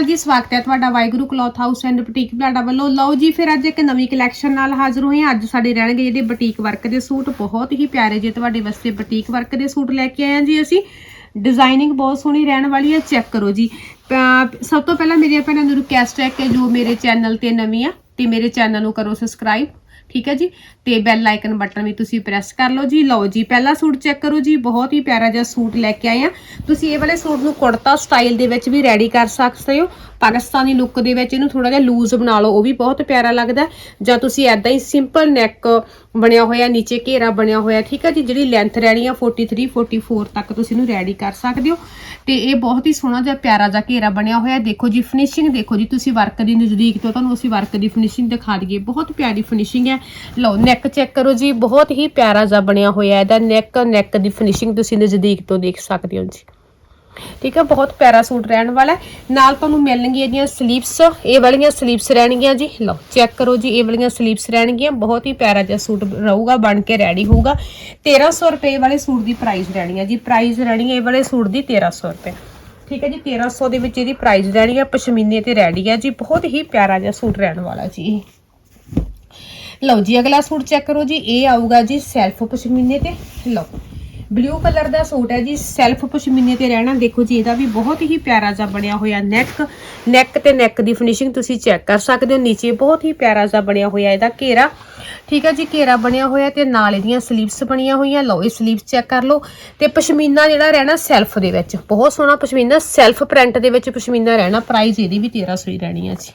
ਅਕਾਲ ਜੀ ਸਵਾਗਤ ਹੈ ਤੁਹਾਡਾ Waheguru cloth house and boutique Balada ਵੱਲੋਂ। ਲਓ ਜੀ, ਫਿਰ ਅੱਜ ਇੱਕ ਨਵੀਂ ਕਲੈਕਸ਼ਨ ਨਾਲ ਹਾਜ਼ਰ ਹੋਏ ਹਾਂ। ਅੱਜ ਸਾਡੇ ਰਹਿਣਗੇ ਜਿਹੜੇ ਬੁਟੀਕ ਵਰਕ ਦੇ ਸੂਟ, ਬਹੁਤ ਹੀ ਪਿਆਰੇ ਜੇ ਤੁਹਾਡੇ ਵਾਸਤੇ ਬੁਟੀਕ ਵਰਕ ਦੇ ਸੂਟ ਲੈ ਕੇ ਆਏ ਹਾਂ ਜੀ ਅਸੀਂ। ਡਿਜ਼ਾਈਨਿੰਗ ਬਹੁਤ ਸੋਹਣੀ ਰਹਿਣ ਵਾਲੀ ਹੈ ਚੈੱਕ ਕਰੋ ਜੀ। ਸਭ ਤੋਂ ਪਹਿਲਾਂ ਮੇਰੀਆਂ ਭੈਣਾਂ ਨੂੰ ਰਿਕੁਐਸਟ ਹੈ ਕਿ ਜੋ ਮੇਰੇ ਚੈਨਲ ਤੇ ਨਵੀਂ ਆ, ਤੇ ਮੇਰੇ ਚੈਨਲ ਨੂੰ ਕਰੋ ਸਬਸਕ੍ਰਾਈਬ ਠੀਕ ਹੈ ਜੀ? ਤੇ ਬੈਲ ਆਈਕਨ ਬਟਨ ਵੀ ਤੁਸੀਂ ਪ੍ਰੈਸ ਕਰ ਲਓ ਜੀ। ਲਓ ਜੀ, ਪਹਿਲਾ ਸੂਟ ਚੈੱਕ ਕਰੋ ਜੀ। ਬਹੁਤ ਹੀ ਪਿਆਰਾ ਜਿਹਾ ਸੂਟ ਲੈ ਕੇ ਆਏ ਆ। ਤੁਸੀਂ ਇਹ ਵਾਲੇ ਸੂਟ ਨੂੰ ਕੁੜਤਾ ਸਟਾਈਲ ਦੇ ਵਿੱਚ ਵੀ ਰੈਡੀ ਕਰ ਸਕਦੇ ਹੋ। ਪਾਕਿਸਤਾਨੀ ਲੁੱਕ ਦੇ ਵਿੱਚ ਇਹਨੂੰ ਥੋੜਾ ਜਿਹਾ ਲੂਜ਼ ਬਣਾ ਲਓ, ਉਹ ਵੀ ਬਹੁਤ ਪਿਆਰਾ ਲੱਗਦਾ ਜਾਂ ਤੁਸੀਂ ਐਦਾਂ ਹੀ ਸਿੰਪਲ ਨੈਕ ਬਣਿਆ ਹੋਇਆ, ਨੀਚੇ ਘੇਰਾ ਬਣਿਆ ਹੋਇਆ, ਠੀਕ ਹੈ ਜੀ, ਜਿਹੜੀ ਲੈਂਥ ਰਹਿਣੀ ਆ 43 44 ਤੱਕ ਤੁਸੀਂ ਇਹਨੂੰ ਰੈਡੀ ਕਰ ਸਕਦੇ ਹੋ। ਤੇ ਇਹ ਬਹੁਤ ਹੀ ਸੋਹਣਾ ਜਿਹਾ ਪਿਆਰਾ ਜਿਹਾ ਘੇਰਾ ਬਣਿਆ ਹੋਇਆ ਦੇਖੋ ਜੀ ਫਿਨਿਸ਼ਿੰਗ ਦੇਖੋ ਜੀ, ਤੁਸੀਂ ਵਰਕ ਦੀ ਨਜ਼ਦੀਕ ਤੋਂ ਤੁਹਾਨੂੰ ਅਸੀਂ ਵਰਕ ਦੀ ਫਿਨਿਸ਼ਿੰਗ ਦਿਖਾ ਦਈਏ। ਬਹੁਤ ਪਿਆਰੀ ਫਿਨਿਸ਼ਿੰਗ ਹੈ। ਲਓ ਨੈਕ ਚੈੱਕ ਕਰੋ ਜੀ, ਬਹੁਤ ਹੀ ਪਿਆਰਾ ਜਿਹਾ ਬਣਿਆ ਹੋਇਆ ਇਹਦਾ ਨੈਕ ਨੈਕ ਦੀ ਫਿਨਿਸ਼ਿੰਗ ਤੁਸੀਂ ਨਜ਼ਦੀਕ ਤੋਂ ਦੇਖ ਸਕਦੇ ਹੋ ਜੀ। ਠੀਕ ਹੈ ਬਹੁਤ ਪਿਆਰਾ ਸੂਟ ਰਹਿਣ ਵਾਲਾ ਨਾਲ ਤੁਹਾਨੂੰ ਮਿਲਣਗੀਆਂ ਇਹਦੀਆਂ ਸਲੀਵਸ ਇਹ ਵਾਲੀਆਂ ਸਲੀਵਸ ਰਹਿਣਗੀਆਂ ਜੀ। ਲਓ ਚੈੱਕ ਕਰੋ ਜੀ, ਇਹ ਵਾਲੀਆਂ ਸਲੀਵਸ ਰਹਿਣਗੀਆਂ। ਬਹੁਤ ਹੀ ਪਿਆਰਾ ਜਿਹਾ ਸੂਟ ਰਹੂਗਾ, ਬਣ ਕੇ ਰੈਡੀ ਹੋਊਗਾ। 1300 ਰੁਪਏ ਵਾਲੇ ਸੂਟ ਦੀ ਪ੍ਰਾਈਸ ਰਹਿਣੀ ਹੈ ਜੀ। ਪ੍ਰਾਈਸ ਰਹਿਣੀ ਹੈ ਇਹ ਵਾਲੇ ਸੂਟ ਦੀ 1300 ਰੁਪਏ। ਠੀਕ ਹੈ ਜੀ 1300 ਦੇ ਵਿੱਚ ਇਹਦੀ ਪ੍ਰਾਈਸ ਰਹਿਣੀ ਹੈ, ਪਸ਼ਮੀਨੇ ਤੇ ਰੈਡੀ ਹੈ ਜੀ। ਬਹੁਤ ਹੀ ਪਿਆਰਾ ਜਿਹਾ ਸੂਟ ਰਹਿਣ ਵਾਲਾ ਜੀ। ਲਓ ਜੀ, ਅਗਲਾ ਸੂਟ ਚੈੱਕ ਕਰੋ ਜੀ। ਇਹ ਆਊਗਾ ਜੀ ਸੈਲਫ ਪਸ਼ਮੀਨੇ ਤੇ। ਲਓ ਬਲੂ ਕਲਰ ਦਾ ਸੂਟ ਹੈ ਜੀ ਸੈਲਫ ਪਸ਼ਮੀਨੇ ਤੇ ਰਹਿਣਾ। ਦੇਖੋ ਜੀ, ਇਹਦਾ ਵੀ ਬਹੁਤ ਹੀ ਪਿਆਰਾ ਜਿਹਾ ਬਣਿਆ ਹੋਇਆ ਨੈਕ ਨੈਕ ਤੇ ਨੈਕ ਦੀ ਫਿਨਿਸ਼ਿੰਗ ਤੁਸੀਂ ਚੈੱਕ ਕਰ ਸਕਦੇ ਹੋ। ਨੀਚੇ ਬਹੁਤ ਹੀ ਪਿਆਰਾ ਜਿਹਾ ਬਣਿਆ ਹੋਇਆ ਇਹਦਾ ਘੇਰਾ। ਠੀਕ ਹੈ ਜੀ, ਘੇਰਾ ਬਣਿਆ ਹੋਇਆ ਤੇ ਨਾਲ ਇਹਦੀਆਂ ਸਲੀਵਸ ਬਣੀਆਂ ਹੋਈਆਂ। ਲਓ, ਇਹ ਸਲੀਵਸ ਚੈੱਕ ਕਰ ਲਓ। ਤੇ ਪਸ਼ਮੀਨਾ ਜਿਹੜਾ ਰਹਿਣਾ ਸੈਲਫ ਦੇ ਵਿੱਚ। ਬਹੁਤ ਸੋਹਣਾ ਪਸ਼ਮੀਨਾ ਸੈਲਫ ਪ੍ਰਿੰਟ ਦੇ ਵਿੱਚ ਪਸ਼ਮੀਨਾ ਰਹਿਣਾ। ਪ੍ਰਾਈਸ ਇਹਦੀ ਵੀ 1300 ਹੀ ਰਹਿਣੀ ਹੈ ਜੀ।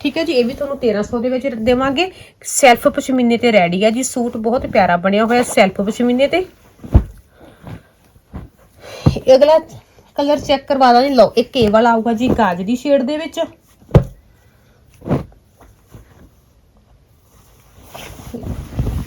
ਠੀਕ ਹੈ ਜੀ, ਇਹ ਵੀ ਤੁਹਾਨੂੰ 1300 ਦੇ ਵਿੱਚ ਦੇਵਾਂਗੇ। ਸੈਲਫ ਪਸ਼ਮੀਨੇ ਤੇ ਰੈਡੀ ਹੈ ਜੀ। ਸੂਟ ਬਹੁਤ ਪਿਆਰਾ ਬਣਿਆ ਹੋਇਆ ਸੈਲਫ ਪਸ਼ਮੀਨੇ ਤੇ। ਅਗਲਾ ਕਲਰ ਚੈੱਕ ਕਰਵਾ ਦਾਂ ਜੀ ਲਓ ਇੱਕ ਇਹ ਵਾਲਾ ਆਊਗਾ ਜੀ ਗਾਜਰੀ ਸ਼ੇਡ ਦੇ ਵਿੱਚ।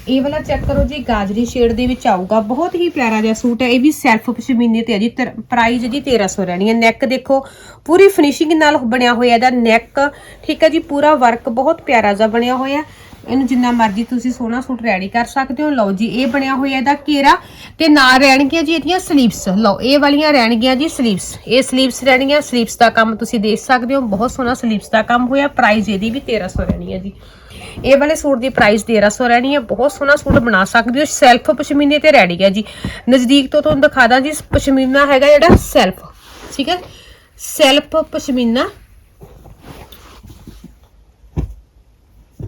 ਇਹ ਵਾਲਾ ਚੈੱਕ ਕਰੋ ਜੀ ਗਾਜਰੀ ਸ਼ੇਡ ਦੇ ਵਿੱਚ ਆਊਗਾ। ਬਹੁਤ ਹੀ ਪਿਆਰਾ ਜਿਹਾ ਸੂਟ ਹੈ। ਇਹ ਵੀ ਸੈਲਫ ਪਸ਼ਮੀਨੇ ਤੇ ਹੈ ਜੀ। ਪ੍ਰਾਈਸ ਜੀ 1300 ਰਹਿਣੀ ਹੈ। ਨੈਕ ਦੇਖੋ, ਪੂਰੀ ਫਿਨਿਸ਼ਿੰਗ ਨਾਲ ਬਣਿਆ ਹੋਇਆ ਇਹਦਾ ਨੈਕ ਠੀਕ ਹੈ ਜੀ, ਪੂਰਾ ਵਰਕ ਬਹੁਤ ਪਿਆਰਾ ਜਿਹਾ ਬਣਿਆ ਹੋਇਆ। ਇਹਨੂੰ ਜਿੰਨਾ ਮਰਜ਼ੀ ਤੁਸੀਂ ਸੋਹਣਾ ਸੂਟ ਰੈਡੀ ਕਰ ਸਕਦੇ ਹੋ। ਲਓ ਜੀ, ਇਹ ਬਣਿਆ ਹੋਇਆ ਇਹਦਾ ਘੇਰਾ ਤੇ ਨਾਲ ਰਹਿਣਗੀਆਂ ਜੀ ਇਹਦੀਆਂ ਸਲੀਵਸ ਲਓ, ਇਹ ਵਾਲੀਆਂ ਰਹਿਣਗੀਆਂ ਜੀ ਸਲੀਵਸ ਇਹ ਸਲੀਵਸ ਰਹਿਣਗੀਆਂ ਸਲੀਵਸ ਦਾ ਕੰਮ ਤੁਸੀਂ ਦੇਖ ਸਕਦੇ ਹੋ। ਬਹੁਤ ਸੋਹਣਾ ਸਲੀਵਸ ਦਾ ਕੰਮ ਹੋਇਆ। ਪ੍ਰਾਈਸ ਇਹਦੀ ਵੀ 1300 ਰਹਿਣੀ ਹੈ ਜੀ। ਇਹ ਵਾਲੇ ਸੂਟ ਦੀ ਪ੍ਰਾਈਸ 1300 ਰਹਿਣੀ ਹੈ। ਬਹੁਤ ਸੋਹਣਾ ਸੂਟ ਬਣਾ ਸਕਦੇ ਹੋ। ਸੈਲਫ ਪਸ਼ਮੀਨੇ ਤੇ ਰੈਡੀ ਹੈ ਜੀ। ਨਜ਼ਦੀਕ ਤੋਂ ਤੁਹਾਨੂੰ ਦਿਖਾ ਦਾਂ ਜੀ, ਪਸ਼ਮੀਨਾ ਹੈਗਾ ਜਿਹੜਾ ਸੈਲਫ ਠੀਕ ਹੈ? ਸੈਲਫ ਪਸ਼ਮੀਨਾ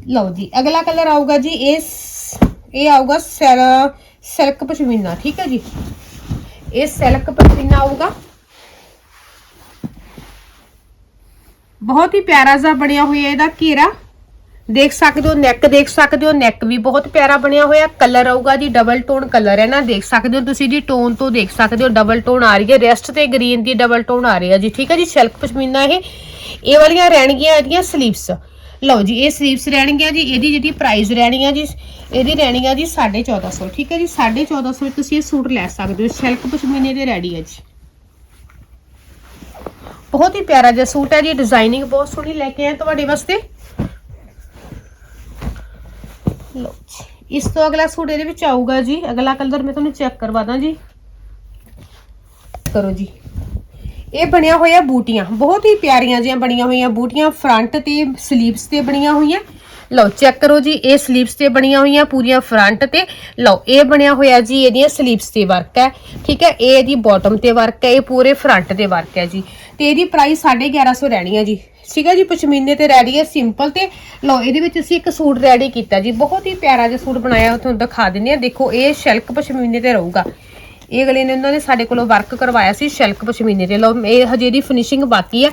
ਲਓ ਜੀ, ਅਗਲਾ ਕਲਰ ਆਊਗਾ ਜੀ, ਇਹ ਇਹ ਆਊਗਾ ਸਿਲਕ ਪਸ਼ਮੀਨਾ, ਠੀਕ ਹੈ ਜੀ? ਇਹ ਸਿਲਕ ਪਸ਼ਮੀਨਾ ਆਊਗਾ। ਬਹੁਤ ਹੀ ਪਿਆਰਾ ਜਿਹਾ ਬਣਿਆ ਹੋਇਆ ਇਹਦਾ ਘੇਰਾ। ਦੇਖ ਸਕਦੇ ਹੋ ਨੈਕ ਦੇਖ ਸਕਦੇ ਹੋ ਨੈਕ ਵੀ ਬਹੁਤ ਪਿਆਰਾ ਬਣਿਆ ਹੋਇਆ। ਕਲਰ ਆਊਗਾ ਜੀ ਡਬਲ ਟੋਨ ਕਲਰ ਹੈ ਨਾ, ਦੇਖ ਸਕਦੇ ਹੋ ਤੁਸੀਂ ਜੀ ਟੋਨ ਤੋਂ ਦੇਖ ਸਕਦੇ ਹੋ ਡਬਲ ਟੋਨ ਆ ਰਹੀ ਹੈ। ਰੈਸਟ ਤੇ ਗ੍ਰੀਨ ਦੀ ਡਬਲ ਟੋਨ ਆ ਰਹੀ ਹੈ ਜੀ, ਠੀਕ ਹੈ ਜੀ, ਸਿਲਕ ਪਸ਼ਮੀਨਾ ਇਹ। ਇਹ ਵਾਲੀਆਂ ਰਹਿਣਗੀਆਂ ਇਹਦੀਆਂ ਸਲੀਵਸ ਲਓ ਜੀ, ਇਹ ਸਲੀਵਸ ਰਹਿਣਗੀਆਂ ਜੀ, ਇਹਦੀ ਜਿਹੜੀ ਪ੍ਰਾਈਸ ਰਹਿਣੀ ਆ ਜੀ, ਇਹਦੀ ਰਹਿਣੀ ਆ ਜੀ 1450 ਠੀਕ ਹੈ ਜੀ? 1450 ਵਿੱਚ ਤੁਸੀਂ ਇਹ ਸੂਟ ਲੈ ਸਕਦੇ ਹੋ, ਸਿਲਕ ਪਸ਼ਮੀਨੇ ਦੇ ਰੈਡੀ ਹੈ ਜੀ। ਬਹੁਤ ਹੀ ਪਿਆਰਾ ਜਿਹਾ ਸੂਟ ਹੈ ਜੀ ਡਿਜ਼ਾਈਨਿੰਗ ਬਹੁਤ ਸੋਹਣੀ ਲੈ ਕੇ ਆਏ ਤੁਹਾਡੇ ਵਾਸਤੇ। ਲਓ ਇਸ ਤੋਂ ਅਗਲਾ ਸੂਟ ਇਹਦੇ ਵਿੱਚ ਆਊਗਾ ਜੀ, ਅਗਲਾ ਕਲਰ ਮੈਂ ਤੁਹਾਨੂੰ ਚੈੱਕ ਕਰਵਾ ਦਾਂ ਜੀ। ਕਰੋ ਜੀ। ਇਹ ਬਣਿਆ ਹੋਇਆ ਬੂਟੀਆਂ। ਬਹੁਤ ਹੀ ਪਿਆਰੀਆਂ ਜਿਹੀਆਂ ਬਣੀਆਂ ਹੋਈਆਂ ਬੂਟੀਆਂ। ਫਰੰਟ ਤੇ ਸਲੀਵਸ ਤੇ ਬਣੀਆਂ ਹੋਈਆਂ। ਲਓ ਚੈੱਕ ਕਰੋ ਜੀ, ਇਹ ਸਲੀਵਸ ਤੇ ਬਣੀਆਂ ਹੋਈਆਂ ਪੂਰੀਆਂ ਫਰੰਟ ਤੇ। ਲਓ, ਇਹ ਬਣਿਆ ਹੋਇਆ ਜੀ, ਇਹਦੀਆਂ ਸਲੀਵਸ ਤੇ ਵਰਕ ਹੈ। ਠੀਕ ਹੈ, ਇਹ ਇਹਦੀ ਬਾਟਮ ਤੇ ਵਰਕ ਹੈ, ਇਹ ਪੂਰੇ ਫਰੰਟ ਤੇ ਵਰਕ ਹੈ ਜੀ। ਤੇ ਇਹਦੀ ਪ੍ਰਾਈਸ 1150 ਰਹਿਣੀ ਹੈ ਜੀ। ਠੀਕ ਹੈ ਜੀ ਪਸ਼ਮੀਨੇ ਤੇ ਰੈਡੀ ਹੈ ਸਿੰਪਲ ਤੇ। ਲਓ, ਇਹਦੇ ਵਿੱਚ ਅਸੀਂ ਇੱਕ ਸੂਟ ਰੈਡੀ ਕੀਤਾ ਜੀ। ਬਹੁਤ ਹੀ ਪਿਆਰਾ ਜਿਹਾ ਸੂਟ ਬਣਾਇਆ ਤੁਹਾਨੂੰ ਦਿਖਾ ਦਿੰਦੇ ਆ ਦੇਖੋ, ਇਹ ਸ਼ਿਲਕ ਪਸ਼ਮੀਨੇ ਤੇ ਰਹੂਗਾ। ਇਹ ਅਗਲੇ ਨੇ ਉਹਨਾਂ ਨੇ ਸਾਡੇ ਕੋਲੋਂ ਵਰਕ ਕਰਵਾਇਆ ਸੀ ਸ਼ਲਕ ਪਸ਼ਮੀਨੇ ਤੇ ਲਓ, ਇਹ ਹਜੇ ਦੀ ਫਿਨਿਸ਼ਿੰਗ ਬਾਕੀ ਹੈ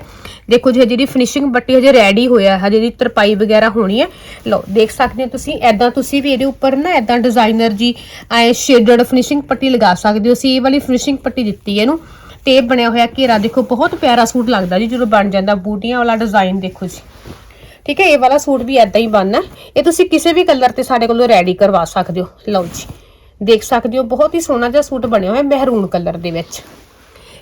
ਦੇਖੋ ਜੀ, ਹਜੇ ਦੀ ਫਿਨਿਸ਼ਿੰਗ ਬੱਟੀ ਹਜੇ ਰੈਡੀ ਹੋਇਆ ਹਜੇ ਦੀ ਤਰਪਾਈ ਵਗੈਰਾ ਹੋਣੀ ਹੈ। ਲਓ, ਦੇਖ ਸਕਦੇ ਹੋ ਤੁਸੀਂ ਐਦਾਂ ਤੁਸੀਂ ਵੀ ਇਹਦੇ ਉੱਪਰ ਨਾ ਐਦਾਂ ਡਿਜ਼ਾਈਨਰ ਜੀ ਐ ਸ਼ੇਡਡ ਫਿਨਿਸ਼ਿੰਗ ਪੱਟੀ ਲਗਾ ਸਕਦੇ ਹੋ। ਅਸੀਂ ਇਹ ਵਾਲੀ ਫਿਨਿਸ਼ਿੰਗ ਪੱਟੀ ਦਿੱਤੀ ਹੈ ਇਹਨੂੰ। ਤੇ ਬਣਿਆ ਹੋਇਆ ਘੇਰਾ। ਦੇਖੋ, ਬਹੁਤ ਪਿਆਰਾ ਸੂਟ ਲੱਗਦਾ ਜੀ, ਜਦੋਂ ਬਣ ਜਾਂਦਾ। ਬੂਟੀਆਂ ਵਾਲਾ ਡਿਜ਼ਾਈਨ ਦੇਖੋ ਜੀ। ਠੀਕ ਹੈ, ਇਹ ਵਾਲਾ ਸੂਟ ਵੀ ਐਦਾਂ ਹੀ ਬਣਨਾ। ਇਹ ਤੁਸੀਂ ਕਿਸੇ ਵੀ ਕਲਰ ਤੇ ਸਾਡੇ ਕੋਲੋਂ ਰੈਡੀ ਕਰਵਾ ਸਕਦੇ ਹੋ। ਲਓ ਜੀ। ਦੇਖ ਸਕਦੇ ਹੋ, ਬਹੁਤ ਹੀ ਸੋਹਣਾ ਜਿਹਾ ਸੂਟ ਬਣਿਆ ਹੋਇਆ ਮਹਿਰੂਨ ਕਲਰ ਦੇ ਵਿੱਚ।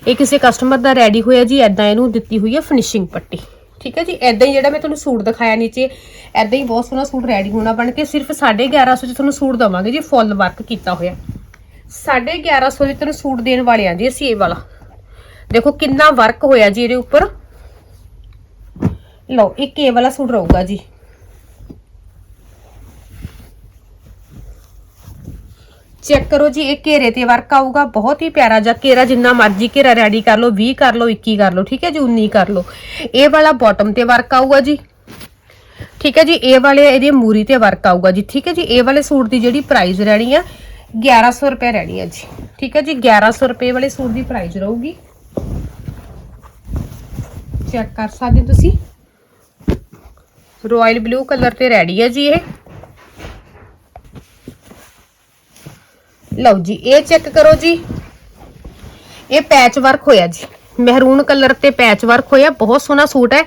ਇਹ ਕਿਸੇ ਕਸਟਮਰ ਦਾ ਰੈਡੀ ਹੋਇਆ ਜੀ ਐਦਾਂ ਇਹਨੂੰ ਦਿੱਤੀ ਹੋਈ ਹੈ ਫਿਨਿਸ਼ਿੰਗ ਪੱਟੀ। ਠੀਕ ਹੈ ਜੀ ਐਦਾਂ ਹੀ ਜਿਹੜਾ ਮੈਂ ਤੁਹਾਨੂੰ ਸੂਟ ਦਿਖਾਇਆ ਨੀਚੇ ਐਦਾਂ ਹੀ ਬਹੁਤ ਸੋਹਣਾ ਸੂਟ ਰੈਡੀ ਹੋਣਾ ਬਣ ਕੇ ਸਿਰਫ 1150 ਚ ਤੁਹਾਨੂੰ ਸੂਟ ਦਵਾਂਗੇ ਜੀ ਫੁੱਲ ਵਰਕ ਕੀਤਾ ਹੋਇਆ। 1150 ਦੇ ਤੁਹਾਨੂੰ ਸੂਟ ਦੇਣ ਵਾਲੇ ਆ ਜੀ ਅਸੀਂ ਇਹ ਵਾਲਾ। ਦੇਖੋ ਕਿੰਨਾ ਵਰਕ ਹੋਇਆ ਜੀ ਇਹਦੇ ਉੱਪਰ। ਲਓ, ਇੱਕ ਇਹ ਵਾਲਾ ਸੂਟ ਰਹੂਗਾ ਜੀ। ਚੈੱਕ ਕਰੋ ਜੀ ਇਹ ਘੇਰੇ ਤੇ ਵਰਕ ਆਊਗਾ ਬਹੁਤ ਹੀ ਪਿਆਰਾ ਜਿਹਾ ਘੇਰਾ ਜਿੰਨਾ ਮਰਜ਼ੀ ਘੇਰਾ ਰੈਡੀ ਕਰ ਲਓ 20 ਕਰ ਲਓ 21 ਕਰ ਲਓ ਠੀਕ ਹੈ ਜੀ 19 ਕਰ ਲਓ ਇਹ ਵਾਲਾ ਬਾਟਮ ਤੇ ਵਰਕ ਆਊਗਾ ਜੀ ਠੀਕ ਹੈ ਜੀ ਇਹ ਵਾਲੇ ਇਹਦੀ ਮੂਰੀ ਤੇ ਵਰਕ ਆਊਗਾ ਜੀ ਠੀਕ ਹੈ ਜੀ ਇਹ ਵਾਲੇ ਸੂਟ ਦੀ ਜਿਹੜੀ ਪ੍ਰਾਈਸ ਰਹਿਣੀ ਆ 1100 ਰੁਪਏ ਰਹਿਣੀ ਆ ਜੀ ਠੀਕ ਹੈ ਜੀ 1100 ਰੁਪਏ ਵਾਲੇ ਸੂਟ ਦੀ ਪ੍ਰਾਈਸ ਰਹੂਗੀ ਚੈੱਕ ਕਰ ਸਕਦੇ ਹੋ ਤੁਸੀਂ ਰਾਇਲ ਬਲੂ ਕਲਰ ਤੇ ਰੈਡੀ ਹੈ ਜੀ ਇਹ ਲਓ ਜੀ, ਇਹ ਚੈੱਕ ਕਰੋ ਜੀ। ਇਹ ਪੈਚ ਵਰਕ ਹੋਇਆ ਜੀ। ਮਹਿਰੂਨ ਕਲਰ ਤੇ ਪੈਚ ਵਰਕ ਹੋਇਆ, ਬਹੁਤ ਸੋਹਣਾ ਸੂਟ ਹੈ।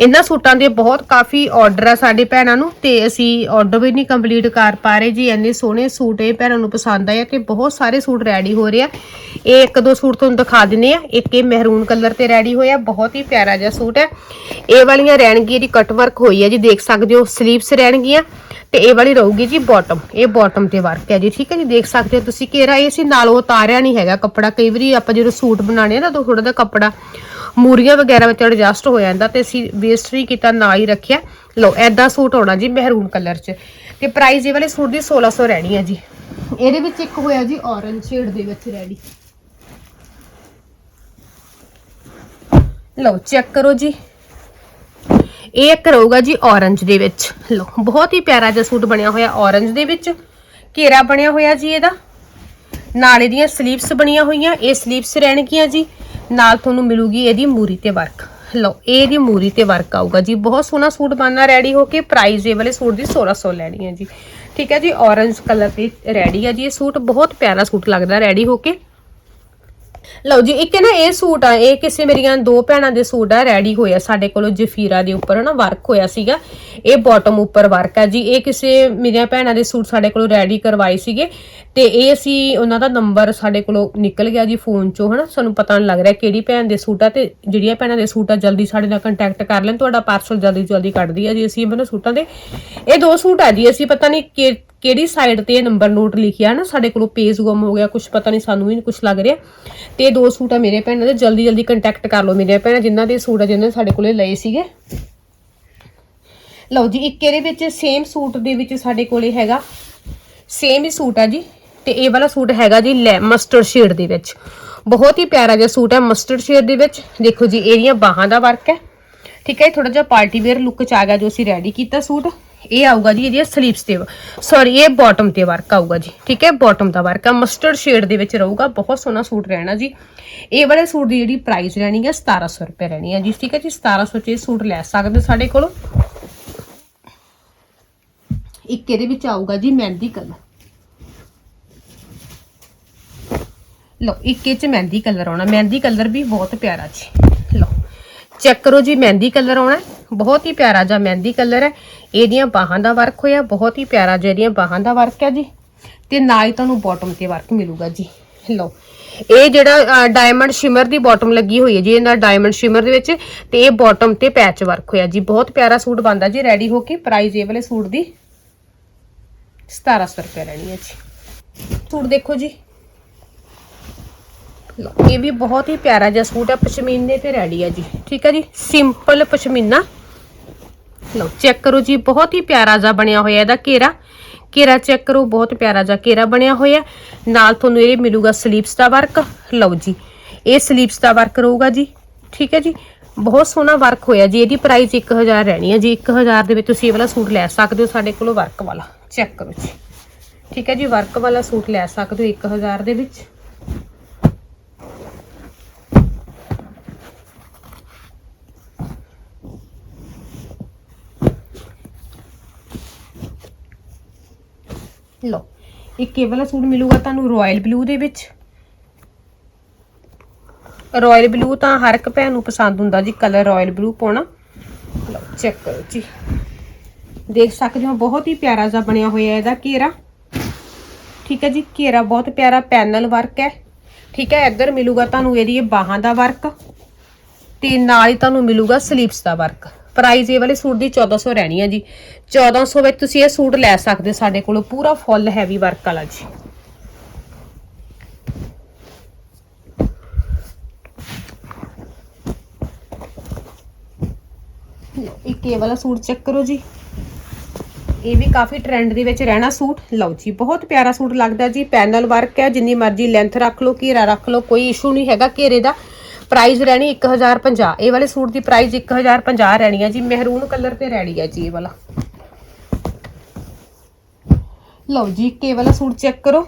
ਇਹਨਾਂ ਸੂਟਾਂ ਦੇ ਬਹੁਤ ਕਾਫੀ ਆਰਡਰ ਆ ਸਾਡੇ ਭੈਣਾਂ ਨੂੰ, ਤੇ ਅਸੀਂ ਆਰਡਰ ਵੀ ਨਹੀਂ ਕੰਪਲੀਟ ਕਰ ਪਾ ਰਹੇ ਜੀ। ਇੰਨੇ ਸੋਹਣੇ ਸੂਟ ਇਹ ਭੈਣਾਂ ਨੂੰ ਪਸੰਦ ਆਇਆ ਤੇ ਬਹੁਤ ਸਾਰੇ ਸੂਟ ਰੈਡੀ ਹੋ ਰਹੇ ਆ। ਇਹ ਇੱਕ ਦੋ ਸੂਟ ਤੁਹਾਨੂੰ ਦਿਖਾ ਦਿੰਨੇ ਆ। ਇੱਕ ਇਹ ਮਹਿਰੂਨ ਕਲਰ ਤੇ ਰੈਡੀ ਹੋਇਆ, ਬਹੁਤ ਹੀ ਪਿਆਰਾ ਜਿਹਾ ਸੂਟ ਹੈ। ਇਹ ਵਾਲੀਆਂ ਰਹਿਣਗੀਆਂ ਦੀ ਕਟ ਵਰਕ ਹੋਈ ਹੈ ਜੀ, ਦੇਖ ਸਕਦੇ ਹੋ ਸਲੀਵਸ ਰਹਿਣਗੀਆਂ। ਤੇ ਇਹ ਵਾਲੀ ਰਹੂਗੀ ਜੀ ਬਾਟਮ ਇਹ ਬਾਟਮ ਤੇ ਵਰਕ ਹੈ ਜੀ, ਠੀਕ ਹੈ ਜੀ, ਦੇਖ ਸਕਦੇ ਹੋ ਤੁਸੀਂ ਘੇਰਾ ਇਹ ਸੀ, ਨਾਲ ਉਤਾਰਿਆ ਨਹੀਂ ਹੈਗਾ ਕੱਪੜਾ, ਕਈ ਵਾਰੀ ਆਪਾਂ ਜਦੋਂ ਸੂਟ ਬਣਾਉਣੇ ਆ ਨਾ ਤਾਂ ਥੋੜਾ ਜਿਹਾ ਕੱਪੜਾ ਮੂਰੀਆਂ ਵਗੈਰਾ ਵਿੱਚ ਐਡਜਸਟ ਹੋ ਜਾਂਦਾ ਤੇ ਅਸੀਂ ਵੇਸਟ ਨਹੀਂ ਕੀਤਾ, ਨਾ ਹੀ ਰੱਖਿਆ। ਲਓ ਐਦਾਂ ਸੂਟ ਹੋਣਾ ਜੀ ਮਹਿਰੂਨ ਕਲਰ 'ਚ ਤੇ ਪ੍ਰਾਈਸ ਇਹ ਵਾਲੇ ਸੂਟ ਦੀ 1600 ਰਹਿਣੀ ਹੈ ਜੀ। ਇਹਦੇ ਵਿੱਚ ਇੱਕ ਹੋਇਆ ਜੀ ਔਰੰਜ ਸ਼ੇਡ ਦੇ ਵਿੱਚ ਰੈਡੀ ਲਓ ਚੈੱਕ ਕਰੋ ਜੀ। ਇਹ ਇੱਕ ਰਹੂਗਾ ਜੀ ਔਰੰਜ ਦੇ ਵਿੱਚ। ਲਓ, ਬਹੁਤ ਹੀ ਪਿਆਰਾ ਜਿਹਾ ਸੂਟ ਬਣਿਆ ਹੋਇਆ ਔਰੰਜ ਦੇ ਵਿੱਚ। ਘੇਰਾ ਬਣਿਆ ਹੋਇਆ ਜੀ ਇਹਦਾ। ਨਾਲ ਇਹਦੀਆਂ ਸਲੀਵਸ ਬਣੀਆਂ ਹੋਈਆਂ। ਇਹ ਸਲੀਵਸ ਰਹਿਣਗੀਆਂ ਜੀ। ਨਾਲ ਤੁਹਾਨੂੰ ਮਿਲੂਗੀ ਇਹਦੀ ਮੂਰੀ ਤੇ ਵਰਕ ਲਓ, ਇਹ ਇਹਦੀ ਮੂਰੀ ਤੇ ਵਰਕ ਆਊਗਾ ਜੀ। ਬਹੁਤ ਸੋਹਣਾ ਸੂਟ ਬਣਨਾ ਰੈਡੀ ਹੋ ਕੇ ਪ੍ਰਾਈਸ ਇਹ ਵਾਲੇ ਸੂਟ ਦੀ 1600 ਲੈਣੀ ਹੈ ਜੀ। ਠੀਕ ਹੈ ਜੀ, ਔਰੰਜ ਕਲਰ ਤੇ ਰੈਡੀ ਹੈ ਜੀ ਇਹ ਸੂਟ। ਬਹੁਤ ਪਿਆਰਾ ਸੂਟ ਲੱਗਦਾ ਰੈਡੀ ਹੋ ਕੇ। ਲਓ ਜੀ, ਇੱਕ ਨਾ, ਇਹ ਸੂਟ ਆ, ਇਹ ਕਿਸੇ ਮੇਰੀਆਂ ਦੋ ਭੈਣਾਂ ਦੇ ਸੂਟ ਆ, ਰੈਡੀ ਹੋਇਆ ਸਾਡੇ ਕੋਲੋਂ ਜਫੀਰਾ ਦੇ ਉੱਪਰ ਨਾ ਵਰਕ ਹੋਇਆ ਸੀਗਾ। ਇਹ ਬਾਟਮ ਉੱਪਰ ਵਰਕ ਆ ਜੀ, ਇਹ ਕਿਸੇ ਮੇਰੀਆਂ ਭੈਣਾਂ ਦੇ ਸੂਟ ਸਾਡੇ ਕੋਲੋਂ ਰੈਡੀ ਕਰਵਾਏ ਸੀਗੇ। ਤੇ ਇਹ ਅਸੀਂ, ਉਹਨਾਂ ਦਾ ਨੰਬਰ ਸਾਡੇ ਕੋਲੋਂ ਨਿਕਲ ਗਿਆ ਜੀ ਫੋਨ ਚੋਂ, ਹਨਾ, ਸਾਨੂੰ ਪਤਾ ਨਹੀਂ ਲੱਗ ਰਿਹਾ ਕਿਹੜੀ ਭੈਣ ਦੇ ਸੂਟ ਆ, ਤੇ ਜਿਹੜੀਆਂ ਭੈਣਾਂ ਦੇ ਸੂਟ ਆ, ਜਲਦੀ ਸਾਡੇ ਨਾਲ ਕੰਟੈਕਟ ਕਰ ਲੈਣ, ਤੁਹਾਡਾ ਪਾਰਸਲ ਜਲਦੀ ਜਲਦੀ ਕੱਢਦੀ ਆ ਜੀ ਅਸੀਂ ਇਹਨਾਂ ਸੂਟਾਂ ਦੇ। ਇਹ ਦੋ ਸੂਟ ਆ ਜੀ, ਅਸੀਂ ਪਤਾ ਨਹੀਂ ਕਿ ਕਿਹੜੀ ਸਾਈਡ ਤੇ ਇਹ ਨੰਬਰ ਨੋਟ ਲਿਖਿਆ ਨਾ, ਸਾਡੇ ਕੋਲੋਂ ਪੇਜ ਗੁੰਮ ਹੋ ਗਿਆ ਕੁਝ ਪਤਾ ਨਹੀਂ ਸਾਨੂੰ ਵੀ ਨਹੀਂ ਕੁਝ ਲੱਗ ਰਿਹਾ। ਤੇ ਇਹ ਦੋ ਸੂਟ ਆ ਮੇਰੇ ਭੈਣਾਂ ਦੇ, ਜਲਦੀ ਜਲਦੀ ਕੰਟੈਕਟ ਕਰ ਲਓ ਮੇਰੀਆਂ ਭੈਣਾਂ, ਜਿਨ੍ਹਾਂ ਦੇ ਸੂਟ ਆ, ਜਿਨ੍ਹਾਂ ਨੇ ਸਾਡੇ ਕੋਲੇ ਲਏ ਸੀਗੇ। ਲਓ ਜੀ, ਇੱਕ ਇਹਦੇ ਵਿੱਚ ਸੇਮ ਸੂਟ ਦੇ ਵਿੱਚ ਸਾਡੇ ਕੋਲੇ ਹੈਗਾ। ਸੇਮ ਹੀ ਸੂਟ ਆ ਜੀ, ਤੇ ਇਹ ਵਾਲਾ ਸੂਟ ਹੈਗਾ ਜੀ ਲੈ ਮਸਟਰਡ ਸ਼ੇਡ ਦੇ ਵਿੱਚ। ਬਹੁਤ ਹੀ ਪਿਆਰਾ ਜਿਹਾ ਸੂਟ ਹੈ ਮਸਟਰਡ ਸ਼ੇਡ ਦੇ ਵਿੱਚ। ਦੇਖੋ ਜੀ, ਇਹਦੀਆਂ ਬਾਹਾਂ ਦਾ ਵਰਕ ਹੈ। ਠੀਕ ਹੈ ਥੋੜਾ ਜਿਹਾ ਪਾਰਟੀ ਵੇਅਰ ਲੁੱਕ ਚ ਆ ਗਿਆ ਜੋ ਅਸੀਂ ਰੈਡੀ ਕੀਤਾ ਸੂਟ। ਇਹ ਆਊਗਾ ਜੀ ਇਹਦੀਆਂ ਸਲੀਵਸ ਤੇ ਸੌਰੀ ਇਹ ਬਾਟਮ ਤੇ ਵਰਕ ਆਊਗਾ ਜੀ, ਠੀਕ ਹੈ? ਬਾਟਮ ਦਾ ਵਰਕ ਆ। ਮਸਟਰਡ ਸ਼ੇਡ ਦੇ ਵਿੱਚ ਰਹੂਗਾ, ਬਹੁਤ ਸੋਹਣਾ ਸੂਟ ਰਹਿਣਾ ਜੀ। ਇਹ ਵਾਲੇ ਸੂਟ ਦੀ ਜਿਹੜੀ ਪ੍ਰਾਈਸ ਰਹਿਣੀ ਹੈ 1700 ਰੁਪਏ ਰਹਿਣੀ ਹੈ ਜੀ, ਠੀਕ ਹੈ ਜੀ? 1700 ਚ ਇਹ ਸੂਟ ਲੈ ਸਕਦੇ ਹੋ ਸਾਡੇ ਕੋਲੋਂ। ਇੱਕ ਇਹਦੇ ਵਿੱਚ ਆਊਗਾ ਜੀ ਮਹਿੰਦੀ ਕਲਰ। ਲਓ, ਇੱਕ ਚ ਮਹਿੰਦੀ ਕਲਰ ਆਉਣਾ। ਮਹਿੰਦੀ ਕਲਰ ਵੀ ਬਹੁਤ ਪਿਆਰਾ ਜੀ। ਲਓ ਚੈੱਕ ਕਰੋ ਜੀ, ਮਹਿੰਦੀ ਕਲਰ ਆਉਣਾ ਬਹੁਤ ਹੀ ਪਿਆਰਾ ਜਿਹਾ ਮਹਿੰਦੀ ਕਲਰ ਹੈ। ਇਹਦੀਆਂ ਬਾਹਾਂ ਦਾ ਵਰਕ ਹੋਇਆ, ਬਹੁਤ ਹੀ ਪਿਆਰਾ ਜਿਹਾ ਇਹਦੀਆਂ ਬਾਹਾਂ ਦਾ ਵਰਕ ਹੈ ਜੀ। ਤੇ ਨਾਲ ਹੀ ਤੁਹਾਨੂੰ ਬਾਟਮ ਤੇ ਵਰਕ ਮਿਲੂਗਾ ਜੀ। ਲਓ, ਇਹ ਜਿਹੜਾ ਡਾਇਮੰਡ ਸ਼ਿਮਰ ਦੀ ਬਾਟਮ ਲੱਗੀ ਹੋਈ ਹੈ ਜੀ ਇਹਨਾਂ ਡਾਇਮੰਡ ਸ਼ਿਮਰ ਦੇ ਵਿੱਚ ਤੇ ਇਹ ਬਾਟਮ ਤੇ ਪੈਚ ਵਰਕ ਹੋਇਆ ਜੀ। ਬਹੁਤ ਪਿਆਰਾ ਸੂਟ ਬਣਦਾ ਜੀ ਰੈਡੀ ਹੋ ਕੇ ਪ੍ਰਾਈਸ ਇਹ ਵਾਲੇ ਸੂਟ ਦੀ 1700 ਰੁਪਏ ਰਹਿਣੀ ਹੈ ਜੀ। ਸੂਟ ਦੇਖੋ ਜੀ। ਇਹ ਵੀ ਬਹੁਤ ਹੀ ਪਿਆਰਾ ਜਿਹਾ ਸੂਟ ਹੈ, ਪਸ਼ਮੀਨੇ ਤੇ ਰੈਡੀ ਹੈ ਜੀ। ਠੀਕ ਹੈ ਜੀ ਸਿੰਪਲ ਪਸ਼ਮੀਨਾ। ਲਓ ਚੈੱਕ ਕਰੋ ਜੀ, ਬਹੁਤ ਹੀ ਪਿਆਰਾ ਜਿਹਾ ਬਣਿਆ ਹੋਇਆ ਇਹਦਾ ਘੇਰਾ। ਘੇਰਾ ਚੈੱਕ ਕਰੋ, ਬਹੁਤ ਪਿਆਰਾ ਜਿਹਾ ਘੇਰਾ ਬਣਿਆ ਹੋਇਆ। ਨਾਲ ਤੁਹਾਨੂੰ ਇਹ ਮਿਲੂਗਾ ਸਲੀਵਸ ਦਾ ਵਰਕ ਲਓ ਜੀ, ਇਹ ਸਲੀਵਸ ਦਾ ਵਰਕ ਰਹੂਗਾ ਜੀ, ਠੀਕ ਹੈ ਜੀ? ਬਹੁਤ ਸੋਹਣਾ ਵਰਕ ਹੋਇਆ ਜੀ, ਇਹਦੀ ਪ੍ਰਾਈਸ 1000 ਰਹਿਣੀ ਹੈ ਜੀ। 1000 ਦੇ ਵਿੱਚ ਤੁਸੀਂ ਇਹ ਵਾਲਾ ਸੂਟ ਲੈ ਸਕਦੇ ਹੋ, ਸਾਡੇ ਕੋਲੋਂ ਵਰਕ ਵਾਲਾ। ਚੈੱਕ ਕਰੋ ਜੀ, ਠੀਕ ਹੈ ਜੀ? ਵਰਕ ਵਾਲਾ ਸੂਟ ਲੈ ਸਕਦੇ ਹੋ 1000 ਦੇ ਵਿੱਚ ਲਓ ਇੱਕ ਇਹ ਵਾਲਾ ਸੂਟ ਮਿਲੂਗਾ ਤੁਹਾਨੂੰ ਰਾਇਲ ਬਲੂ ਦੇ ਵਿੱਚ। ਰਾਇਲ ਬਲੂ ਤਾਂ ਹਰ ਇੱਕ ਭੈਣ ਨੂੰ ਪਸੰਦ ਹੁੰਦਾ ਜੀ ਕਲਰ ਰਾਇਲ ਬਲੂ ਪਾਉਣਾ। ਲਓ ਚੈੱਕ ਕਰੋ ਜੀ। ਦੇਖ ਸਕਦੇ ਹੋ, ਬਹੁਤ ਹੀ ਪਿਆਰਾ ਜਿਹਾ ਬਣਿਆ ਹੋਇਆ ਇਹਦਾ ਘੇਰਾ। ਠੀਕ ਹੈ ਜੀ, ਘੇਰਾ ਬਹੁਤ ਪਿਆਰਾ ਪੈਨਲ ਵਰਕ ਹੈ। ਠੀਕ ਹੈ, ਇੱਧਰ ਮਿਲੂਗਾ ਤੁਹਾਨੂੰ ਇਹਦੀ ਇਹ ਬਾਹਾਂ ਦਾ ਵਰਕ ਤੇ ਨਾਲ ਹੀ ਤੁਹਾਨੂੰ ਮਿਲੂਗਾ ਸਲੀਵਸ ਦਾ ਵਰਕ ਪ੍ਰਾਈਸ ਇਹ ਵਾਲੇ ਸੂਟ ਦੀ 1400 ਰਹਿਣੀ ਹੈ ਜੀ। 1400 ਵਿੱਚ ਤੁਸੀਂ ਇਹ ਸੂਟ ਲੈ ਸਕਦੇ ਹੋ ਸਾਡੇ ਕੋਲੋਂ, ਪੂਰਾ ਫੁੱਲ ਹੈਵੀ ਵਰਕ ਵਾਲਾ ਜੀ। ਇੱਕ ਇਹ ਵਾਲਾ ਸੂਟ ਚੈੱਕ ਕਰੋ ਜੀ। ਇਹ ਵੀ ਕਾਫੀ ਟ੍ਰੈਂਡ ਦੇ ਵਿੱਚ ਰਹਿਣਾ ਸੂਟ। ਲਓ ਜੀ, ਬਹੁਤ ਪਿਆਰਾ ਸੂਟ ਲੱਗਦਾ ਜੀ। ਪੈਨਲ ਵਰਕ ਹੈ, ਜਿੰਨੀ ਮਰਜ਼ੀ ਲੈਂਥ ਰੱਖ ਲਓ, ਘੇਰਾ ਰੱਖ ਲਓ, ਕੋਈ ਇਸ਼ੂ ਨਹੀਂ ਹੈਗਾ ਘੇਰੇ ਦਾ। ਪ੍ਰਾਈਸ ਰਹਿਣੀ 1050 ਇਹ ਵਾਲੇ ਸੂਟ ਦੀ ਪ੍ਰਾਈਸ 1050 ਰਹਿਣੀ ਹੈ ਜੀ ਮਹਿਰੂਨ ਕਲਰ ਤੇ ਰਹਿਣੀ ਹੈ ਜੀ ਇਹ ਵਾਲਾ ਲਓ ਜੀ ਕੇ ਵਾਲਾ ਸੂਟ ਚੈੱਕ ਕਰੋ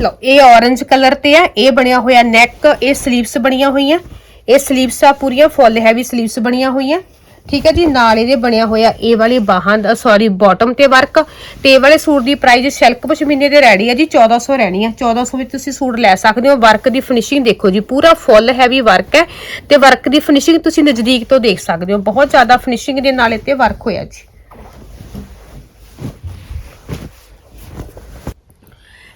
ਲਓ ਇਹ ਔਰੰਜ ਕਲਰ ਤੇ ਆ ਇਹ ਬਣਿਆ ਹੋਇਆ ਨੈਕ ਇਹ 슬ੀਵਸ ਬਣੀਆਂ ਹੋਈਆਂ ਇਹ 슬ੀਵਸ ਆ ਪੂਰੀਆਂ ਫੁੱਲ ਹੈਵੀ 슬ੀਵਸ ਬਣੀਆਂ ਹੋਈਆਂ ਠੀਕ ਹੈ ਜੀ, ਨਾਲ ਇਹਦੇ ਬਣਿਆ ਹੋਇਆ ਇਹ ਵਾਲੀ ਬਾਹਾਂ ਦਾ ਸੌਰੀ ਬਾਟਮ ਤੇ ਵਰਕ ਤੇ ਇਹ ਵਾਲੇ ਸੂਟ ਦੀ ਪ੍ਰਾਈਸ ਸਿਲਕ ਪਸ਼ਮੀਨੇ ਦੇ ਰਹਿਣੀ ਹੈ ਜੀ 1400 ਰਹਿਣੀ ਹੈ। 1400 ਵਿੱਚ ਤੁਸੀਂ ਸੂਟ ਲੈ ਸਕਦੇ ਹੋ। ਵਰਕ ਦੀ ਫਿਨਿਸ਼ਿੰਗ ਦੇਖੋ ਜੀ, ਪੂਰਾ ਫੁੱਲ ਹੈਵੀ ਵਰਕ ਹੈ। ਤੇ ਵਰਕ ਦੀ ਫਿਨਿਸ਼ਿੰਗ ਤੁਸੀਂ ਨਜ਼ਦੀਕ ਤੋਂ ਦੇਖ ਸਕਦੇ ਹੋ। ਬਹੁਤ ਜ਼ਿਆਦਾ ਫਿਨਿਸ਼ਿੰਗ ਦੇ ਨਾਲ ਇੱਥੇ ਵਰਕ ਹੋਇਆ ਜੀ।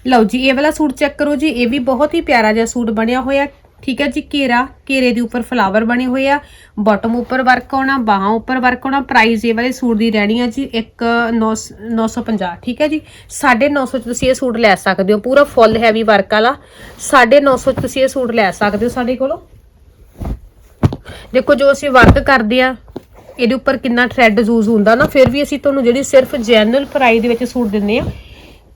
ਲਓ ਜੀ, ਇਹ ਵਾਲਾ ਸੂਟ ਚੈੱਕ ਕਰੋ ਜੀ। ਇਹ ਵੀ ਬਹੁਤ ਹੀ ਪਿਆਰਾ ਜਿਹਾ ਸੂਟ ਬਣਿਆ ਹੋਇਆ। ਠੀਕ ਹੈ ਜੀ, ਘੇਰਾ, ਘੇਰੇ ਦੇ ਉੱਪਰ ਫਲਾਵਰ ਬਣੇ ਹੋਏ ਆ ਬਾਟਮ ਉੱਪਰ ਵਰਕ ਆਉਣਾ, ਬਾਹਾਂ ਉੱਪਰ ਵਰਕ ਆਉਣਾ ਪ੍ਰਾਈਸ ਇਹ ਵਾਲੇ ਸੂਟ ਦੀ ਰਹਿਣੀ ਆ ਜੀ 1 950 ਠੀਕ ਹੈ ਜੀ। 950 ਚ ਤੁਸੀਂ ਇਹ ਸੂਟ ਲੈ ਸਕਦੇ ਹੋ, ਪੂਰਾ ਫੁੱਲ ਹੈਵੀ ਵਰਕ ਵਾਲਾ। 950 ਚ ਤੁਸੀਂ ਇਹ ਸੂਟ ਲੈ ਸਕਦੇ ਹੋ ਸਾਡੇ ਕੋਲੋਂ। ਦੇਖੋ ਜੋ ਅਸੀਂ ਵਰਕ ਕਰਦੇ ਆ, ਇਹਦੇ ਉੱਪਰ ਕਿੰਨਾ ਥ੍ਰੈਡ ਯੂਜ਼ ਹੁੰਦਾ ਨਾ, ਫਿਰ ਵੀ ਅਸੀਂ ਤੁਹਾਨੂੰ ਜਿਹੜੀ ਸਿਰਫ ਜੈਨੂਅਲ ਪ੍ਰਾਈਸ ਦੇ ਵਿੱਚ ਸੂਟ ਦਿੰਨੇ ਆ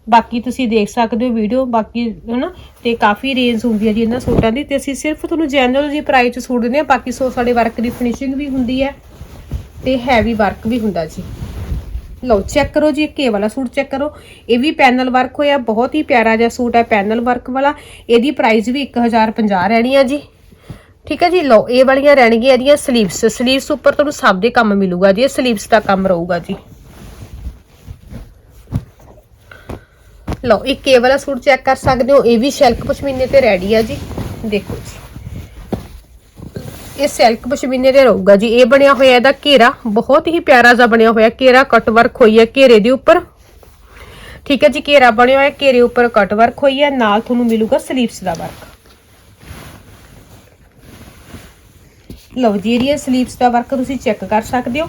ਬਾਕੀ ਤੁਸੀਂ ਦੇਖ ਸਕਦੇ ਹੋ ਵੀਡੀਓ ਬਾਕੀ, ਹਨਾ, ਤੇ ਕਾਫੀ ਰੇਂਜ ਹੁੰਦੀ ਹੈ ਜੀ ਇਹਨਾਂ ਸੂਟਾਂ ਦੀ ਤੇ ਅਸੀਂ ਸਿਰਫ ਤੁਹਾਨੂੰ ਜੈਨੂਅਲ ਜੀ ਪ੍ਰਾਈਸ 'ਚ ਸੂਟ ਦਿੰਦੇ ਆ ਬਾਕੀ ਸੋ ਸਾਡੇ ਵਰਕ ਦੀ ਫਿਨਿਸ਼ਿੰਗ ਵੀ ਹੁੰਦੀ ਹੈ ਤੇ ਹੈਵੀ ਵਰਕ ਵੀ ਹੁੰਦਾ ਜੀ। ਲਓ ਚੈੱਕ ਕਰੋ ਜੀ ਇਹ ਵਾਲਾ ਸੂਟ ਚੈੱਕ ਕਰੋ। ਇਹ ਵੀ ਪੈਨਲ ਵਰਕ ਹੋਇਆ, ਬਹੁਤ ਹੀ ਪਿਆਰਾ ਜਿਹਾ ਸੂਟ ਹੈ ਪੈਨਲ ਵਰਕ ਵਾਲਾ। ਇਹਦੀ ਪ੍ਰਾਈਸ ਵੀ 1050 ਰਹਿਣੀ ਆ ਜੀ। ਠੀਕ ਹੈ ਜੀ, ਲਓ, ਇਹ ਵਾਲੀਆਂ ਰਹਿਣਗੀਆਂ ਇਹਦੀਆਂ ਸਲੀਵਸ ਸਲੀਵਸ ਉੱਪਰ ਤੁਹਾਨੂੰ ਸਭ ਦੇ ਕੰਮ ਮਿਲੂਗਾ ਜੀ, ਇਹ ਸਲੀਵਸ ਦਾ ਕੰਮ ਰਹੂਗਾ ਜੀ। ਲਓ ਇੱਕ ਇਹ ਵਾਲਾ ਸੂਟ ਚੈੱਕ ਕਰ ਸਕਦੇ ਹੋ, ਇਹ ਵੀ ਸ਼ੈਲਕ ਪਸ਼ਮੀਨੇ ਤੇ ਰੈਡੀ ਆ ਜੀ। ਦੇਖੋ ਜੀ। ਇਹ ਸੈਲਕ ਪਸ਼ਮੀਨੇ ਦੇ ਰਹੂਗਾ ਜੀ। ਇਹ ਬਣਿਆ ਹੋਇਆ ਇਹਦਾ ਘੇਰਾ, ਬਹੁਤ ਹੀ ਪਿਆਰਾ ਜਿਹਾ ਬਣਿਆ ਹੋਇਆ ਘੇਰਾ ਕਟ ਵਰਕ ਹੋਈ ਹੈ ਘੇਰੇ ਦੇ ਉੱਪਰ। ਠੀਕ ਹੈ ਜੀ, ਘੇਰਾ ਬਣਿਆ ਹੋਇਆ, ਘੇਰੇ ਉੱਪਰ ਕਟ ਵਰਕ ਹੋਈ ਹੈ, ਨਾਲ ਤੁਹਾਨੂੰ ਮਿਲੂਗਾ ਸਲੀਵਸ ਦਾ ਵਰਕ ਲਓ ਜੀ ਇਹ ਸਲੀਵਸ ਦਾ ਵਰਕ ਤੁਸੀਂ ਚੈੱਕ ਕਰ ਸਕਦੇ ਹੋ।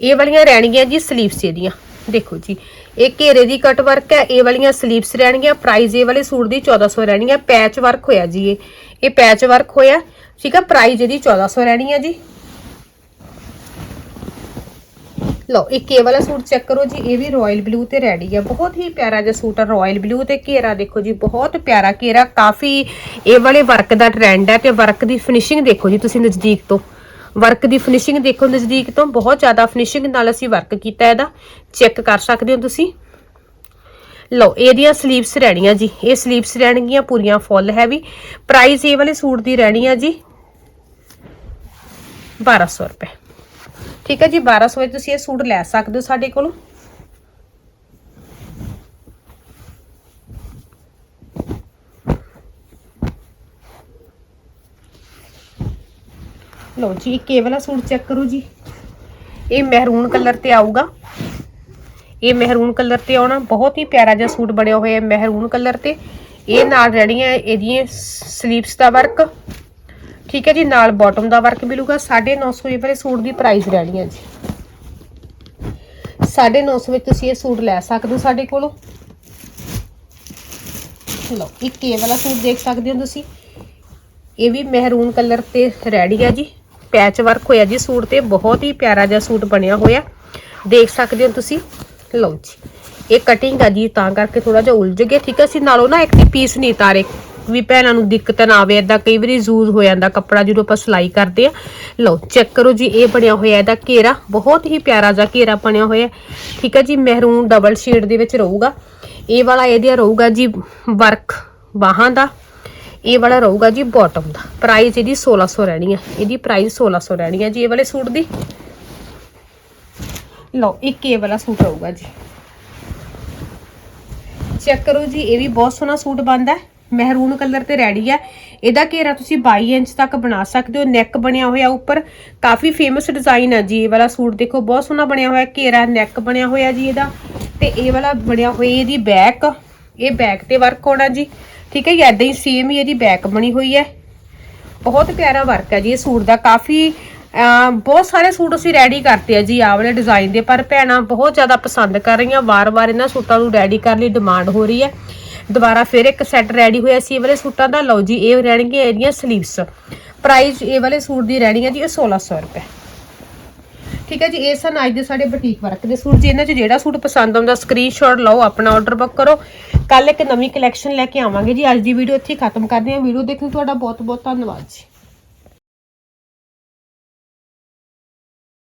ਇਹ ਵਾਲੀਆਂ ਰਹਿਣਗੀਆਂ ਜੀ ਸਲੀਵਸ ਇਹਦੀਆਂ। ਦੇਖੋ ਜੀ, ਇਹ ਘੇਰੇ ਦੀ ਕਟ ਵਰਕ ਹੈ, ਇਹ ਵਾਲੀਆਂ 슬ੀਵਸ ਰਹਿਣਗੀਆਂ ਪ੍ਰਾਈਸ ਇਹ ਵਾਲੇ ਸੂਟ ਦੀ 1400 ਰਹਿਣੀ ਹੈ ਪੈਚ ਵਰਕ ਹੋਇਆ ਜੀ ਇਹ। ਇਹ ਪੈਚ ਵਰਕ ਹੋਇਆ, ਠੀਕ ਹੈ ਪ੍ਰਾਈਸ ਇਹਦੀ 1400 ਰਹਿਣੀ ਹੈ ਜੀ। ਲਓ, ਇੱਕ ਇਹ ਵਾਲਾ ਸੂਟ ਚੈੱਕ ਕਰੋ ਜੀ, ਇਹ ਵੀ ਰਾਇਲ ਬਲੂ ਤੇ ਰੈਡੀ ਹੈ ਬਹੁਤ ਹੀ ਪਿਆਰਾ ਜਿਹਾ ਸੂਟ ਹੈ ਰਾਇਲ ਬਲੂ ਤੇ ਘੇਰਾ, ਦੇਖੋ ਜੀ, ਬਹੁਤ ਪਿਆਰਾ ਘੇਰਾ। ਕਾਫੀ ਇਹ ਵਾਲੇ ਵਰਕ ਦਾ ਟ੍ਰੈਂਡ ਹੈ ਤੇ ਵਰਕ ਦੀ ਫਿਨਿਸ਼ਿੰਗ ਦੇਖੋ ਜੀ, ਤੁਸੀਂ ਨਜ਼ਦੀਕ ਤੋਂ। ਵਰਕ ਦੀ ਫਿਨਿਸ਼ਿੰਗ ਦੇਖੋ ਨਜ਼ਦੀਕ ਤੋਂ, ਬਹੁਤ ਜ਼ਿਆਦਾ ਫਿਨਿਸ਼ਿੰਗ ਨਾਲ ਅਸੀਂ ਵਰਕ ਕੀਤਾ ਇਹਦਾ। ਚੈੱਕ ਕਰ ਸਕਦੇ ਹੋ ਤੁਸੀਂ। ਲਓ, ਇਹਦੀਆਂ 슬ੀਵਸ ਰਹਿਣੀਆਂ ਜੀ। ਇਹ 슬ੀਵਸ ਰਹਿਣਗੀਆਂ, ਪੂਰੀਆਂ ਫੁੱਲ ਹੈਵੀ ਪ੍ਰਾਈਸ ਇਹ ਵਾਲੇ ਸੂਟ ਦੀ ਰਹਿਣੀ ਆ ਜੀ 1200 ਰੁਪਏ। ਠੀਕ ਹੈ ਜੀ 1200 ਵਿੱਚ ਤੁਸੀਂ ਇਹ ਸੂਟ ਲੈ ਸਕਦੇ ਹੋ ਸਾਡੇ ਕੋਲੋਂ। ਲਓ ਜੀ ਇੱਕ ਇਹ ਵਾਲਾ ਸੂਟ ਚੈੱਕ ਕਰੋ ਜੀ। ਇਹ ਮਹਿਰੂਨ ਕਲਰ ਤੇ ਆਊਗਾ। ਇਹ ਮਹਿਰੂਨ ਕਲਰ ਤੇ ਆਉਣਾ, ਬਹੁਤ ਹੀ ਪਿਆਰਾ ਜਿਹਾ ਸੂਟ ਬਣਿਆ ਹੋਇਆ ਹੈ ਮਹਿਰੂਨ ਕਲਰ ਤੇ। ਇਹ ਨਾਲ ਰਹਿਣੀਆਂ ਇਹਦੀਆਂ ਸਲੀਵਸ ਦਾ ਵਰਕ ਠੀਕ ਹੈ ਜੀ, ਨਾਲ ਬਾਟਮ ਦਾ ਵਰਕ ਮਿਲੂਗਾ। 950 ਇਹ ਵਾਲੇ ਸੂਟ ਦੀ ਪ੍ਰਾਈਸ ਰਹਿਣੀ ਹੈ ਜੀ। 950 ਵਿੱਚ ਤੁਸੀਂ ਇਹ ਸੂਟ ਲੈ ਸਕਦੇ ਹੋ ਸਾਡੇ ਕੋਲੋਂ। ਲਓ ਇੱਕ ਇਹ ਵਾਲਾ ਸੂਟ ਦੇਖ ਸਕਦੇ ਹੋ ਤੁਸੀਂ। ਇਹ ਵੀ ਮਹਿਰੂਨ ਕਲਰ ਤੇ ਰੈਡੀ ਹੈ ਜੀ। ਪੈਚ ਵਰਕ ਹੋਇਆ ਜੀ ਸੂਟ ਤੇ, ਬਹੁਤ ਹੀ ਪਿਆਰਾ ਜਿਹਾ ਸੂਟ ਬਣਿਆ ਹੋਇਆ। ਦੇਖ ਸਕਦੇ ਹੋ ਤੁਸੀਂ। ਲਓ ਜੀ, ਇਹ ਕਟਿੰਗ ਆ ਜੀ, ਤਾਂ ਕਰਕੇ ਥੋੜਾ ਜਿਹਾ ਉਲਝ ਗਿਆ। ਠੀਕ ਹੈ, ਅਸੀਂ ਨਾਲੋਂ ਨਾ ਇੱਕ ਪੀਸ ਨਹੀਂ ਤਾਰੇ ਵੀ ਭੈਣਾਂ ਨੂੰ ਦਿੱਕਤ ਨਾ ਆਵੇ, ਏਦਾਂ ਕਈ ਵਾਰੀ ਯੂਜ਼ ਹੋ ਜਾਂਦਾ ਕੱਪੜਾ ਜਦੋਂ ਆਪਾਂ ਸਿਲਾਈ ਕਰਦੇ ਆ। ਲਓ ਚੈੱਕ ਕਰੋ ਜੀ, ਇਹ ਬਣਿਆ ਹੋਇਆ ਇਹਦਾ ਘੇਰਾ। ਬਹੁਤ ਹੀ ਪਿਆਰਾ ਜਿਹਾ ਘੇਰਾ ਬਣਿਆ ਹੋਇਆ। ਠੀਕ ਹੈ ਜੀ, ਮਹਿਰੂਨ ਡਬਲ ਸ਼ੇਡ ਦੇ ਵਿੱਚ ਰਹੂਗਾ। ਇਹ ਵਾਲਾ ਇਹਦੇ ਰਹੂਗਾ ਜੀ ਵਰਕ ਬਾਹਾਂ ਦਾ। ਇਹ ਵਾਲਾ ਰਹੂਗਾ ਜੀ ਬਾਟਮ ਦਾ। ਪ੍ਰਾਈਸ ਇਹਦੀ 1600 ਰਹਿਣੀ ਹੈ ਇਹਦੀ ਪ੍ਰਾਈਸ 1600 ਰਹਿਣੀ ਹੈ ਜੀ ਇਹ ਵਾਲੇ ਸੂਟ ਦੀ। ਲਓ, ਇੱਕ ਇਹ ਵਾਲਾ ਸੂਟ ਰਹੂਗਾ ਜੀ। ਚੈੱਕ ਕਰੋ ਜੀ, ਇਹ ਵੀ ਬਹੁਤ ਸੋਹਣਾ ਸੂਟ ਬਣਦਾ ਹੈ। ਮਹਿਰੂਨ ਕਲਰ ਤੇ ਰੈਡੀ ਹੈ ਇਹਦਾ ਘੇਰਾ ਤੁਸੀਂ 22 ਇੰਚ ਤੱਕ ਬਣਾ ਸਕਦੇ ਹੋ। ਨੈਕ ਬਣਿਆ ਹੋਇਆ ਉੱਪਰ। ਕਾਫੀ ਫੇਮਸ ਡਿਜ਼ਾਈਨ ਹੈ ਜੀ ਇਹ ਵਾਲਾ ਸੂਟ। ਦੇਖੋ, ਬਹੁਤ ਸੋਹਣਾ ਬਣਿਆ ਹੋਇਆ ਘੇਰਾ ਨੈਕ ਬਣਿਆ ਹੋਇਆ ਜੀ ਇਹਦਾ। ਤੇ ਇਹ ਵਾਲਾ ਬਣਿਆ ਹੋਇਆ, ਇਹਦੀ ਬੈਕ ਇਹ ਬੈਕ ਤੇ ਵਰਕ ਹੋਣਾ ਜੀ। ਠੀਕ ਹੈ ਜੀ ਐਦਾਂ ਹੀ ਸੇਮ ਹੀ ਇਹਦੀ ਬੈਕ ਬਣੀ ਹੋਈ ਹੈ। ਬਹੁਤ ਪਿਆਰਾ ਵਰਕ ਹੈ ਜੀ ਇਹ ਸੂਟ ਦਾ, ਕਾਫੀ ਬਹੁਤ ਸਾਰੇ ਸੂਟ ਅਸੀਂ ਰੈਡੀ ਕਰਤੇ ਆ ਜੀ, ਆਹ ਵਾਲੇ ਡਿਜ਼ਾਈਨ ਦੇ, ਪਰ ਭੈਣਾਂ ਬਹੁਤ ਜ਼ਿਆਦਾ ਪਸੰਦ ਕਰ ਰਹੀਆਂ, ਵਾਰ-ਵਾਰ ਇਹਨਾਂ ਸੂਟਾਂ ਨੂੰ ਰੈਡੀ ਕਰਨ ਲਈ ਡਿਮਾਂਡ ਹੋ ਰਹੀ ਹੈ। ਦੁਬਾਰਾ ਫਿਰ ਇੱਕ ਸੈੱਟ ਰੈਡੀ ਹੋਇਆ ਸੀ, ਇਹ ਵਾਲੇ ਸੂਟਾਂ ਦਾ, ਲਓ ਜੀ, ਇਹ ਰਹਿਣਗੇ ਇਹਦੀਆਂ ਸਲੀਵਸ ਪ੍ਰਾਈਸ ਇਹ ਵਾਲੇ ਸੂਟ ਦੀ ਰਹਿਣੀ ਹੈ ਜੀ ਇਹ 1600 ਰੁਪਏ। ਠੀਕ ਹੈ ਜੀ, ਇਹ ਸਨ ਅੱਜ ਦੇ ਸਾਡੇ ਬੁਟੀਕ ਵਰਕ ਦੇ ਸੂਟ। ਜੀ ਇਹਨਾਂ 'ਚ ਜਿਹੜਾ ਸੂਟ ਪਸੰਦ ਆਉਂਦਾ ਸਕਰੀਨਸ਼ਾਟ ਲਓ, ਆਪਣਾ ਆਰਡਰ ਬੁੱਕ ਕਰੋ। ਕੱਲ ਇੱਕ ਨਵੀਂ ਕਲੈਕਸ਼ਨ ਲੈ ਕੇ ਆਵਾਂਗੇ ਜੀ। ਅੱਜ ਦੀ ਵੀਡੀਓ ਇੱਥੇ ਖਤਮ ਕਰਦੇ ਹਾਂ। ਵੀਡੀਓ ਦੇਖਣ ਲਈ ਤੁਹਾਡਾ ਬਹੁਤ ਬਹੁਤ ਧੰਨਵਾਦ ਜੀ।